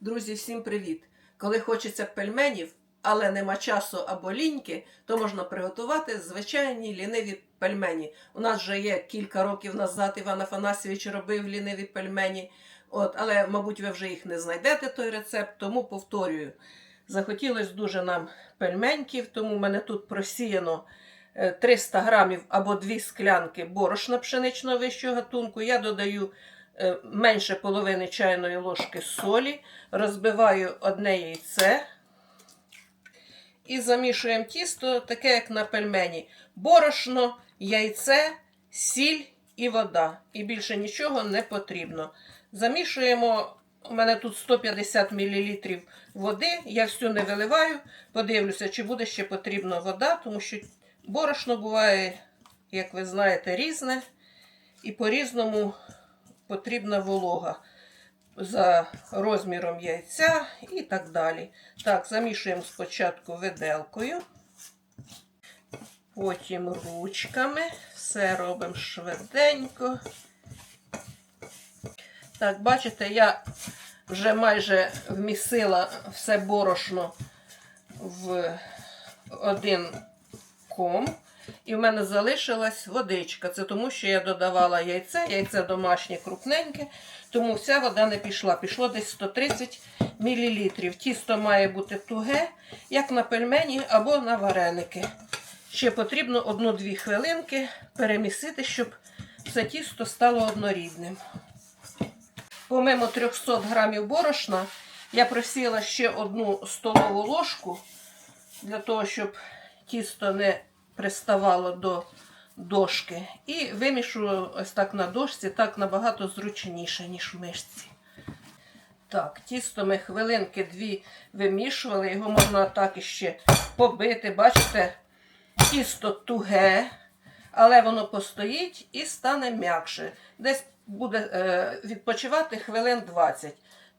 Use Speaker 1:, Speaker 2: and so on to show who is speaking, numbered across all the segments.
Speaker 1: Друзі, всім привіт! Коли хочеться пельменів, але нема часу або ліньки, то можна приготувати звичайні ліниві пельмені. У нас вже є кілька років назад Іван Афанасьович робив ліниві пельмені. От, але, мабуть, ви вже їх не знайдете, той рецепт, тому повторюю. Захотілося дуже нам пельменьків, тому в мене тут просіяно е, 300 грамів або 2 склянки борошна пшеничного вищого гатунку. Я додаю е, менше половини чайної ложки солі, розбиваю одне яйце і замішуємо тісто, таке як на пельмені. Борошно, яйце, сіль і вода. І більше нічого не потрібно. Замішуємо. У мене тут 150 мл води. Я всю не виливаю. Подивлюся, чи буде ще потрібна вода, тому що борошно буває, як ви знаєте, різне. І по-різному потрібна волога за розміром яйця і так далі. Так, замішуємо спочатку виделкою, потім ручками. Все робимо швиденько. Так, бачите, я вже майже вмісила все борошно в один ком. І в мене залишилась водичка. Це тому, що я додавала яйце, яйце домашнє крупненьке, тому вся вода не пішла. Пішло десь 130 мл. Тісто має бути туге, як на пельмені або на вареники. Ще потрібно 1-2 хвилинки перемісити, щоб все тісто стало однорідним. Помимо 300 грамів борошна, я просіла ще одну столову ложку для того, щоб тісто не приставало до дошки. І вимішую ось так на дошці, так набагато зручніше, ніж в мишці. Так, тісто ми хвилинки дві вимішували, його можна так іще побити. Бачите, тісто туге, але воно постоїть і стане м'якше. Десь буде е, відпочивати хвилин 20.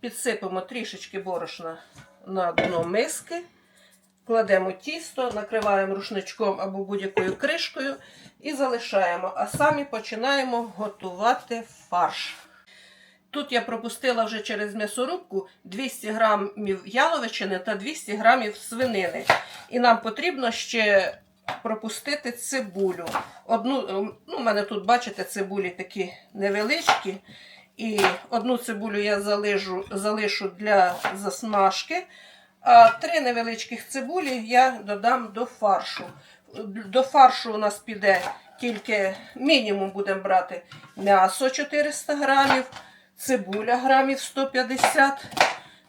Speaker 1: Підсипемо трішечки борошна на дно миски. Кладемо тісто, накриваємо рушничком або будь-якою кришкою і залишаємо. А самі починаємо готувати фарш. Тут я пропустила вже через м'ясорубку 200 грамів яловичини та 200 грамів свинини. І нам потрібно ще пропустити цибулю. Одну, ну, У мене тут, бачите, цибулі такі невеличкі. І одну цибулю я залишу, залишу для засмажки. А три невеличких цибулі я додам до фаршу. До фаршу у нас піде тільки мінімум будемо брати м'ясо 400 грамів, цибуля грамів 150,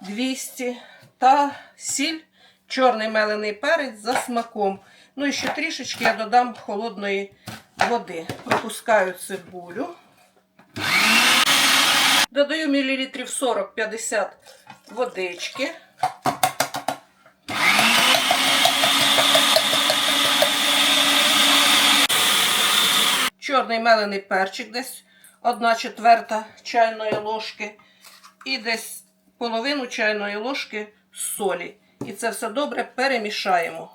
Speaker 1: 200 та сіль, чорний мелений перець за смаком. Ну і ще трішечки я додам холодної води. Пропускаю цибулю. Додаю мілілітрів 40-50 водички. Чорний мелений перчик, десь 1 четверта чайної ложки. І десь половину чайної ложки солі. І це все добре перемішаємо.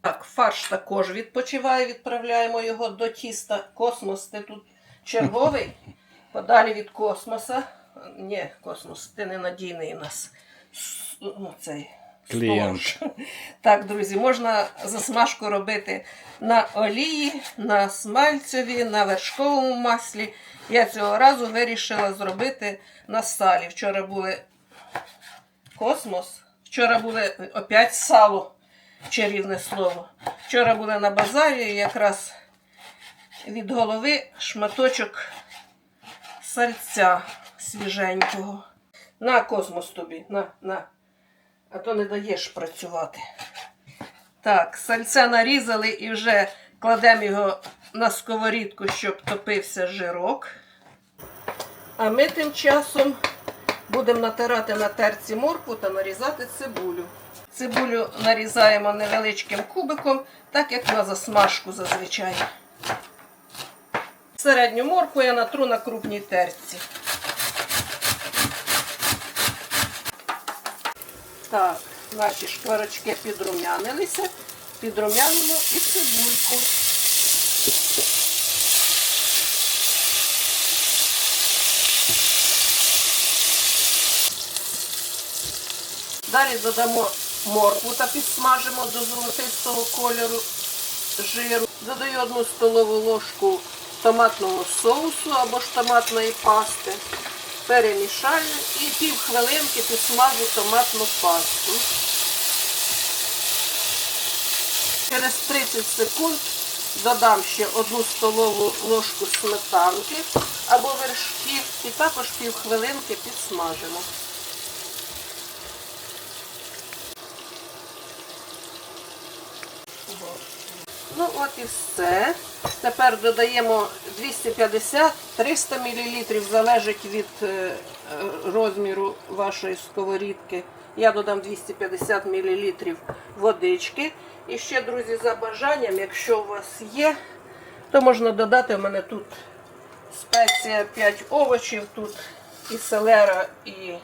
Speaker 1: Так, фарш також відпочиває, відправляємо його до тіста. Космос, ти тут черговий, подалі від космоса. Ні, космос, ти ненадійний нас. Ну, цей,
Speaker 2: Клієнт.
Speaker 1: Так, друзі, можна засмажку робити на олії, на смальцеві, на вершковому маслі. Я цього разу вирішила зробити на салі. Вчора були космос, вчора були опять сало, чарівне слово. Вчора були на базарі і якраз від голови шматочок сальця свіженького. На космос тобі, на, на. А то не даєш працювати. Так, сальце нарізали і вже кладемо його на сковорідку, щоб топився жирок. А ми тим часом будемо натирати на терці моркву та нарізати цибулю. Цибулю нарізаємо невеличким кубиком, так як на засмажку зазвичай. Середню моркву я натру на крупній терці. Так, наші шкварочки підрумянилися. підрумянимо і цибульку. Далі додамо моркву та підсмажимо до золотистого кольору жиру. Додаю одну столову ложку томатного соусу або ж томатної пасти. Перемішаю і пів хвилинки підсмажу томатну пасту. Через 30 секунд додам ще одну столову ложку сметанки або вершків і також пів хвилинки підсмажимо. Ну от і все. Тепер додаємо 250-300 мл, залежить від е, розміру вашої сковорідки. Я додам 250 мл водички. І ще, друзі, за бажанням, якщо у вас є, то можна додати. У мене тут спеція 5 овочів, тут і селера, і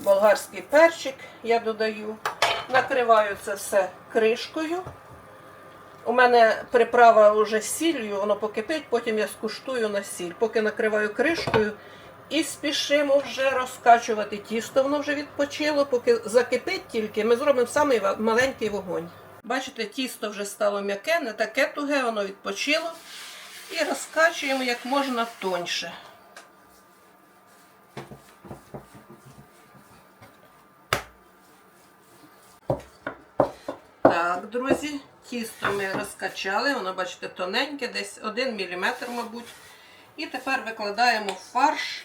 Speaker 1: болгарський перчик я додаю. Накриваю це все кришкою. У мене приправа вже з сіллю, воно покипить, потім я скуштую на сіль. Поки накриваю кришкою і спішимо вже розкачувати тісто, воно вже відпочило. Поки закипить тільки, ми зробимо самий маленький вогонь. Бачите, тісто вже стало м'яке, не таке туге, воно відпочило. І розкачуємо як можна тоньше. Так, друзі, тісто ми розкачали, воно, бачите, тоненьке, десь 1 мм, мабуть. І тепер викладаємо фарш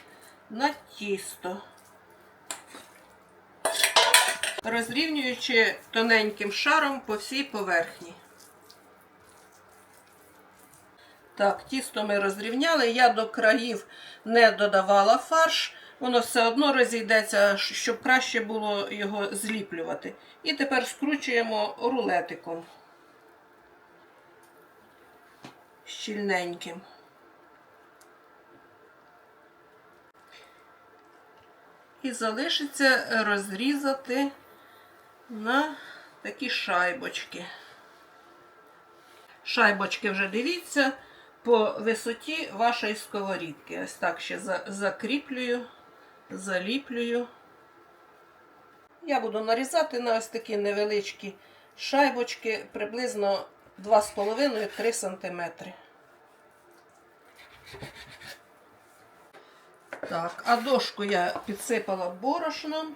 Speaker 1: на тісто, розрівнюючи тоненьким шаром по всій поверхні. Так, тісто ми розрівняли. Я до країв не додавала фарш, воно все одно розійдеться, щоб краще було його зліплювати. І тепер скручуємо рулетиком щільненьким. І залишиться розрізати на такі шайбочки. Шайбочки вже дивіться по висоті вашої сковорідки. Ось так ще закріплюю, заліплюю. Я буду нарізати на ось такі невеличкі шайбочки, приблизно 2,5-3 см. Так, а дошку я підсипала борошном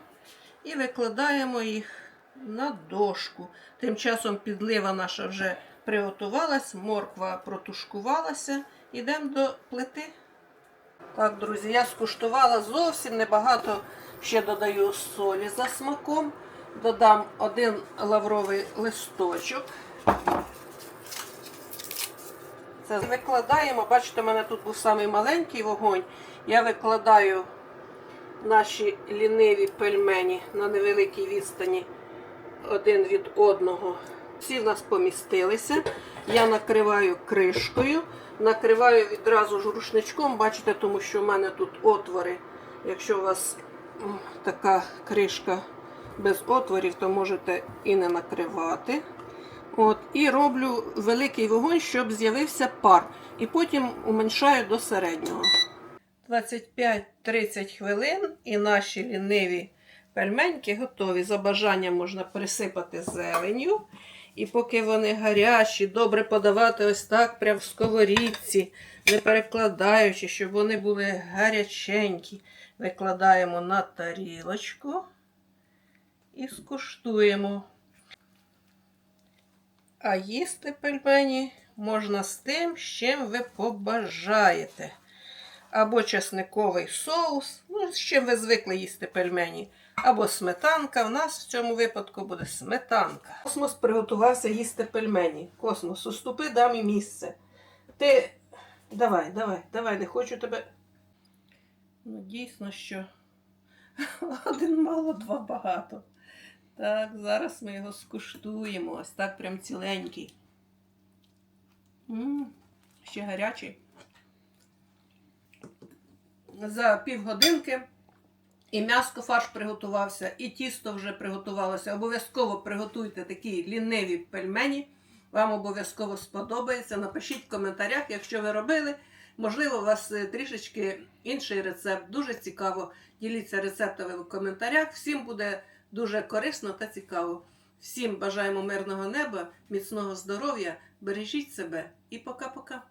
Speaker 1: і викладаємо їх на дошку. Тим часом підлива наша вже приготувалась, морква протушкувалася. Йдемо до плити. Так, друзі, я скуштувала зовсім небагато. Ще додаю солі за смаком. Додам один лавровий листочок. Це викладаємо. Бачите, у мене тут був самий маленький вогонь. Я викладаю наші ліниві пельмені на невеликій відстані один від одного. Всі в нас помістилися. Я накриваю кришкою, накриваю відразу ж рушничком, бачите, тому що в мене тут отвори. Якщо у вас така кришка без отворів, то можете і не накривати. От, І роблю великий вогонь, щоб з'явився пар. І потім уменьшаю до середнього. 25-30 хвилин і наші ліниві пельменьки готові. За бажанням можна присипати зеленю. І поки вони гарячі, добре подавати ось так, прямо в сковорідці, не перекладаючи, щоб вони були гаряченькі. Викладаємо на тарілочку і скуштуємо. А їсти пельмені можна з тим, з чим ви побажаєте. Або чесниковий соус, ну, з чим ви звикли їсти пельмені, або сметанка. У нас в цьому випадку буде сметанка. Космос приготувався їсти пельмені. Космос, уступи, дам і місце. Ти давай, давай, давай, не хочу тебе. Ну, дійсно, що один мало, два багато. Так, зараз ми його скуштуємо. Ось так прям ціленький. м ще гарячий. За півгодинки І м'яско фарш приготувався, і тісто вже приготувалося. Обов'язково приготуйте такі ліниві пельмені. Вам обов'язково сподобається. Напишіть в коментарях, якщо ви робили. Можливо, у вас е, трішечки інший рецепт. Дуже цікаво. Діліться рецептами в коментарях. Всім буде дуже корисно та цікаво. Всім бажаємо мирного неба, міцного здоров'я, бережіть себе і пока-пока.